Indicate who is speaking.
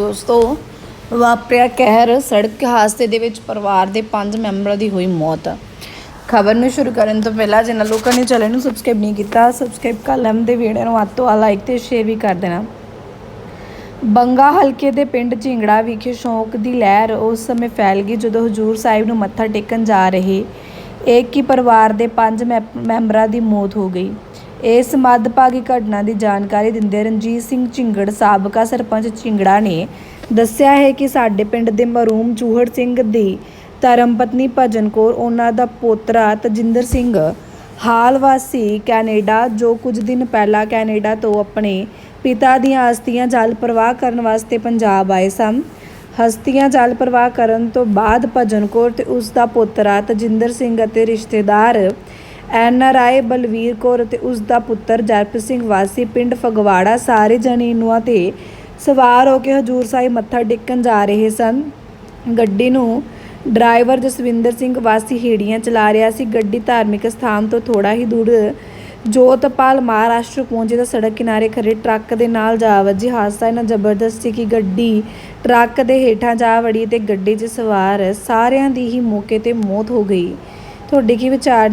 Speaker 1: ਦੋਸਤੋ, ਵਾਪਰਿਆ ਕਹਿਰ ਸੜਕ ਹਾਦਸੇ ਦੇ ਵਿੱਚ ਪਰਿਵਾਰ ਦੇ 5 ਮੈਂਬਰਾਂ ਦੀ ਹੋਈ ਮੌਤ। ਖਬਰ ਨੂੰ ਸ਼ੁਰੂ ਕਰਨ ਤੋਂ ਪਹਿਲਾਂ ਜਿਨ੍ਹਾਂ ਲੋਕਾਂ ਨੇ ਚੈਨਲ ਨੂੰ ਸਬਸਕ੍ਰਾਈਬ ਨਹੀਂ ਕੀਤਾ, ਸਬਸਕ੍ਰਾਈਬ ਕਰ ਲੈਣ ਦੇ ਵੀਡੀਓ ਨੂੰ ਵੱਧ ਤੋਂ ਲਾਈਕ ਤੇ ਸ਼ੇਅਰ ਵੀ ਕਰ ਦੇਣਾ। ਬੰਗਾ ਹਲਕੇ ਦੇ ਪਿੰਡ ਝਿੰਗੜਾ ਵਿਖੇ ਸ਼ੌਕ ਦੀ ਲਹਿਰ ਉਸ ਸਮੇਂ ਫੈਲ ਗਈ ਜਦੋਂ ਹਜੂਰ ਸਾਹਿਬ ਨੂੰ ਮੱਥਾ ਟੇਕਣ ਜਾ ਰਹੇ ਇੱਕ ਹੀ ਪਰਿਵਾਰ ਦੇ ਪੰਜ ਮੈ- ਮੈਂਬਰਾਂ ਦੀ ਮੌਤ ਹੋ ਗਈ। ਇਸ ਮੱਦਭਾਗੀ ਘਟਨਾ ਦੀ ਜਾਣਕਾਰੀ ਦਿੰਦੇ ਰਣਜੀਤ ਸਿੰਘ ਝਿੰਗੜ, ਸਾਬਕਾ ਸਰਪੰਚ ਝਿੰਗੜਾ ਨੇ ਦੱਸਿਆ ਹੈ ਕਿ ਸਾਡੇ ਪਿੰਡ ਦੇ ਮਰੂਮ ਚੂਹੜ ਸਿੰਘ ਦੀ ਧਰਮਪਤਨੀ ਭਜਨ ਕੌਰ, ਉਹਨਾਂ ਦਾ ਪੋਤਰਾ ਤਜਿੰਦਰ ਸਿੰਘ, ਹਾਲ ਵਾਸੀ ਕੈਨੇਡਾ, ਜੋ ਕੁਝ ਦਿਨ ਪਹਿਲਾਂ ਕੈਨੇਡਾ ਤੋਂ ਆਪਣੇ ਪਿਤਾ ਦੀਆਂ ਹਸਤੀਆਂ ਜਲ ਪ੍ਰਵਾਹ ਕਰਨ ਵਾਸਤੇ ਪੰਜਾਬ ਆਏ ਸਨ। ਹਸਤੀਆਂ ਜਲ ਪ੍ਰਵਾਹ ਕਰਨ ਤੋਂ ਬਾਅਦ ਭਜਨ ਕੌਰ ਤੇ ਉਸ ਦਾ ਪੋਤਰਾ ਤਜਿੰਦਰ ਸਿੰਘ ਅਤੇ ਰਿਸ਼ਤੇਦਾਰ N R I Balvir Kaur ਅਤੇ ਉਸ ਦਾ ਪੁੱਤਰ ਜਰਪ੍ਰੀਤ ਸਿੰਘ ਵਾਸੀ ਪਿੰਡ ਫਗਵਾੜਾ ਸਾਰੇ ਜਣੇ ਇਨੂਆਂ ਤੇ ਸਵਾਰ ਹੋ ਕੇ ਹਜੂਰ ਸਾਹਿਬ ਮੱਥਾ ਟੇਕਣ ਜਾ ਰਹੇ ਸਨ। ਗੱਡੀ ਨੂੰ ਡਰਾਈਵਰ ਜਸਵਿੰਦਰ ਸਿੰਘ ਵਾਸੀ ਹੇੜੀਆਂ ਚਲਾ ਰਿਹਾ ਸੀ। ਗੱਡੀ ਧਾਰਮਿਕ ਸਥਾਨ ਤੋਂ ਥੋੜਾ ਹੀ ਦੂਰ ਜੋਤਪਾਲ ਮਹਾਰਾਸ਼ਟਰ ਪਹੁੰਚੇ ਤਾਂ ਸੜਕ ਕਿਨਾਰੇ ਖੜੇ ਟਰੱਕ ਦੇ ਨਾਲ ਜਾ ਵੱਜੀ। ਹਾਦਸਾ ਇਹਨਾਂ ਜ਼ਬਰਦਸਤ ਸੀ ਕਿ ਗੱਡੀ ਟਰੱਕ ਦੇ ਹੇਠਾਂ ਜਾ ਵੜੀ ਤੇ ਗੱਡੀ 'ਚ ਸਵਾਰ ਸਾਰਿਆਂ ਦੀ ਹੀ ਮੌਕੇ ਤੇ ਮੌਤ ਹੋ ਗਈ। ਤੁਹਾਡੇ ਕੀ ਵਿਚਾਰ